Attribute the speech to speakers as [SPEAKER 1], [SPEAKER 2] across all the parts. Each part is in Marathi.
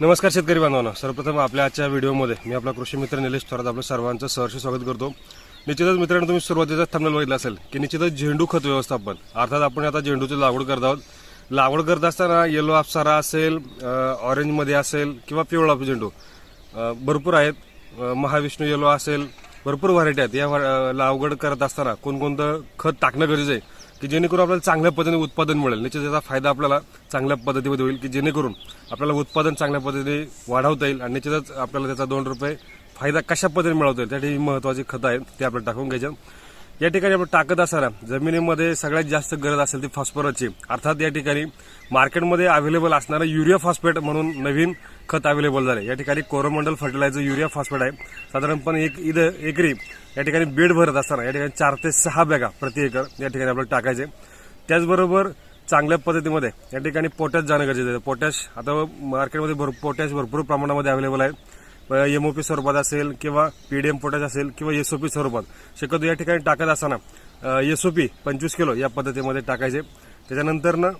[SPEAKER 1] नमस्कार शेतकरी बांधवांना. सर्वप्रथम आपल्या आजच्या व्हिडिओमध्ये मी आपला कृषी मित्र निलेश थोरात आपलं सर्वांचं सहर्ष स्वागत करतो. निश्चितच मित्रांनो तुम्ही सुरुवातीचा थंबनेल बघितलं असेल की निश्चितच झेंडू खत व्यवस्थापन अर्थात आपण आता झेंडूची लागवड करत आहोत. लागवड करत असताना येलो आपसारा असेल ऑरेंजमध्ये असेल किंवा पिवळा झेंडू भरपूर आहेत. महाविष्णू येलो असेल भरपूर व्हरायटी आहेत. या लागवड करत असताना कोणकोणतं खत टाकणं गरजेचं आहे? की जेणेकरून आपल्याला चांगल्या पद्धतीने उत्पादन मिळेल. निश्चित त्याचा फायदा आपल्याला चांगल्या पद्धतीमध्ये होईल की जेणेकरून आपल्याला उत्पादन चांगल्या पद्धतीने वाढवता येईल आणि निश्चितच आपल्याला त्याचा दोन रुपये फायदा कशा पद्धतीने मिळवता येईल त्यासाठी महत्वाची खतं आहेत ते आपल्याला टाकून घ्यायचं या ठिकाणी आपण टाकत असताना जमिनीमध्ये सगळ्यात जास्त गरज असेल ती फॉस्फरसची. अर्थात या ठिकाणी मार्केटमध्ये अवेलेबल असणारं युरिया फॉस्फेट म्हणून नवीन खत अवेलेबल झाले या ठिकाणी कोरोमंडल फर्टिलायझर युरिया फॉस्फेट आहे. साधारणपणे एक इथं एकरी या ठिकाणी बेड भरत असताना या ठिकाणी चार ते सहा बॅगा प्रति एकर या ठिकाणी आपल्याला टाकायचे. त्याचबरोबर चांगल्या पद्धतीमध्ये या ठिकाणी पोटॅश जाणं गरजेचं आहे. पोटॅश आता मार्केटमध्ये भर पोटॅश भरपूर प्रमाणामध्ये अवेलेबल आहे. एमओपी स्वरूपात असेल किंवा पीडीएम पोटॅश असेल किंवा एसओपी स्वरूपात. शक्यतो या ठिकाणी टाकत असताना एसओपी पंचवीस किलो या पद्धतीमध्ये टाकायचे. त्याच्यानंतर ना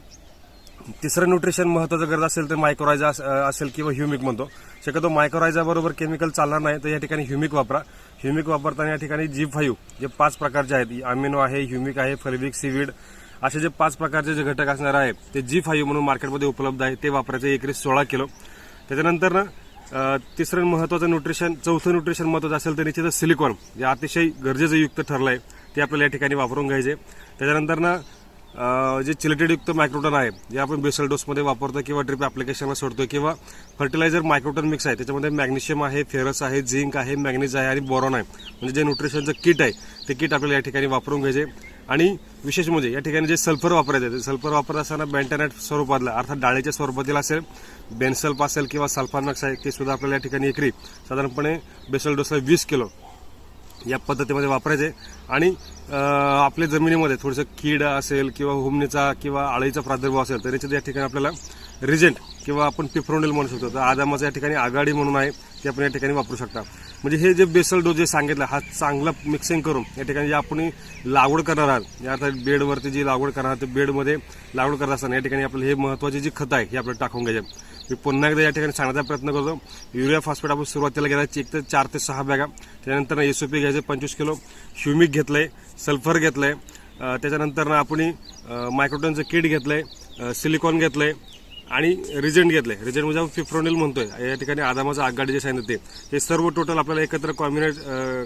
[SPEAKER 1] तिसरं न्यूट्रिशन महत्वाचं गरज असेल तर मायक्रोरायझा असेल किंवा ह्युमिक म्हणतो. शक्यतो मायक्रोरायझाबरोबर केमिकल चालणार नाही तर या ठिकाणी ह्युमिक वापरा. ह्युमिक वापरताना या ठिकाणी जी फाईव्ह जे पाच प्रकारचे आहेत अमिनो आहे ह्युमिक आहे फलविक सीविड असे जे पाच प्रकारचे जे घटक असणार आहेत ते जी फाईव्ह म्हणून मार्केटमध्ये उपलब्ध आहे ते वापरायचे एकरी सोळा किलो. त्याच्यानंतर ना तिसरं महत्वाचं न्यूट्रिशन चौथं न्यूट्रिशन महत्वाचं असेल तर निश्चितच सिलिकॉन जे अतिशय गरजेचं युक्त ठरलं आहे ते आपल्याला या ठिकाणी वापरून घ्यायचे त्याच्यानंतर ना जे चिलेटेडयुक्त मायक्रोटन आहे जे आपण बेसल डोसमध्ये वापरतो किंवा ड्रिप ॲप्लिकेशनला सोडतो किंवा फर्टिलायझर मायक्रोटन मिक्स आहे त्याच्यामध्ये मॅग्नेशियम आहे फेरस आहे झिंक आहे मॅग्नेज आहे आणि बोरॉन आहे. म्हणजे जे न्यूट्रिशनचं किट आहे ते किट आपल्याला या ठिकाणी वापरून घ्यायचे. आणि विशेष म्हणजे या ठिकाणी जे सल्फर वापरायचे ते सल्फर वापरत असताना बँटॅनाइट स्वरूपातला अर्थात डाळीच्या स्वरूपातील असेल बेन्सल्प असेल किंवा सल्फानक्स आहे ते सुद्धा आपल्याला या ठिकाणी एकरी. साधारणपणे बेसल डोसला वीस किलो. या पद्धतीमध्ये वापरायचे. आणि आपल्या जमिनीमध्ये थोडंसं कीड असेल किंवा हुमणीचा किंवा आळीचा प्रादुर्भाव असेल तर याच्यात या ठिकाणी आपल्याला रिजेंट किंवा आपण पिफ्रोनिल म्हणू शकतो. तर आदामाचं या ठिकाणी आघाडी म्हणून आहे ते आपण या ठिकाणी वापरू शकता. म्हणजे हे जे बेसल डोस जे सांगितलं हा चांगला मिक्सिंग करून या ठिकाणी जे आपण लागवड करणार आहात या अर्थात बेडवरती जी लागवड करणार आहात ते बेडमध्ये लागवड करत असताना या ठिकाणी आपल्याला हे महत्वाची जी खतं आहे हे आपल्याला टाकून घ्यायचे. मी पुन्हा एकदा या ठिकाणी सांगण्याचा प्रयत्न करतो. युरिया फॉस्फेट आपण सुरुवातीला घ्यायची एक ते चार ते सहा बॅगा. त्यानंतर एसओपी घ्यायचं पंचवीस किलो. ह्युमिक घेतलंय सल्फर घेतलंय. आहे त्याच्यानंतर आपण मायक्रोटनचं किट घेतलंय सिलिकॉन घेतलंय. आणि रिजेंट घेतलंय. रिजंट म्हणजे आपण फिफ्रोनिल म्हणतोय. या ठिकाणी आदामाचं आगगाडी जे सांगितलं ते. हे सर्व टोटल आपल्याला एकत्र कॉम्बिनेट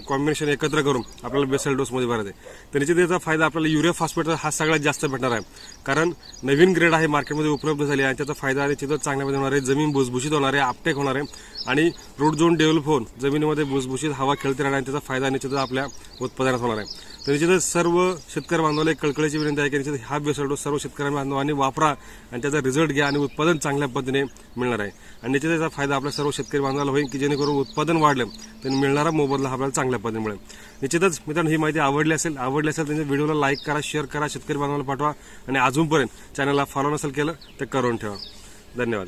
[SPEAKER 1] कॉम्बिनेशन एकत्र करून आपल्याला बेसल डोसमध्ये भरायचं आहे तर निश्चित त्याचा फायदा आपल्याला युरिया फॉस्फेट हा सगळ्यात जास्त भेटणार आहे. कारण नवीन ग्रेड आहे मार्केटमध्ये उपलब्ध झाली आहे आणि त्याचा फायदा निश्चितच चांगल्या चांगल्यामध्ये होणार आहे. जमीन भुसभुशीत होणार आहे आपटेक होणार आहे. आणि रूट झोन डेव्हलप होऊन जमिनीमध्ये भुसभुशीत हवा खेळते राहणार आणि त्याचा फायदा निश्चितच आपल्या उत्पादनात होणार आहे. तर निश्चितच सर्व शेतकरी बांधवाला एक कळकळीची विनंती आहे की निश्चित हा बेसरडो सर्व शेतकरी बांधवांनी वापरा आणि त्याचा रिझल्ट घ्या आणि उत्पादन चांगल्या पद्धतीने मिळणार आहे. आणि निश्चित त्याचा फायदा आपल्या सर्व शेतकरी बांधवाला होईल की जेणेकरून उत्पादन वाढलं तर मिळणारा मोबदला आपल्याला चांगल्या पद्धतीने मिळेल. निश्चितच मित्रांनो ही माहिती आवडली असेल आवडली असेल त्यांच्या व्हिडिओला लाईक करा शेअर करा शेतकरी बांधवाला पाठवा. आणि अजूनपर्यंत चॅनलला फॉलो नसेल केलं तर करून ठेवा. धन्यवाद.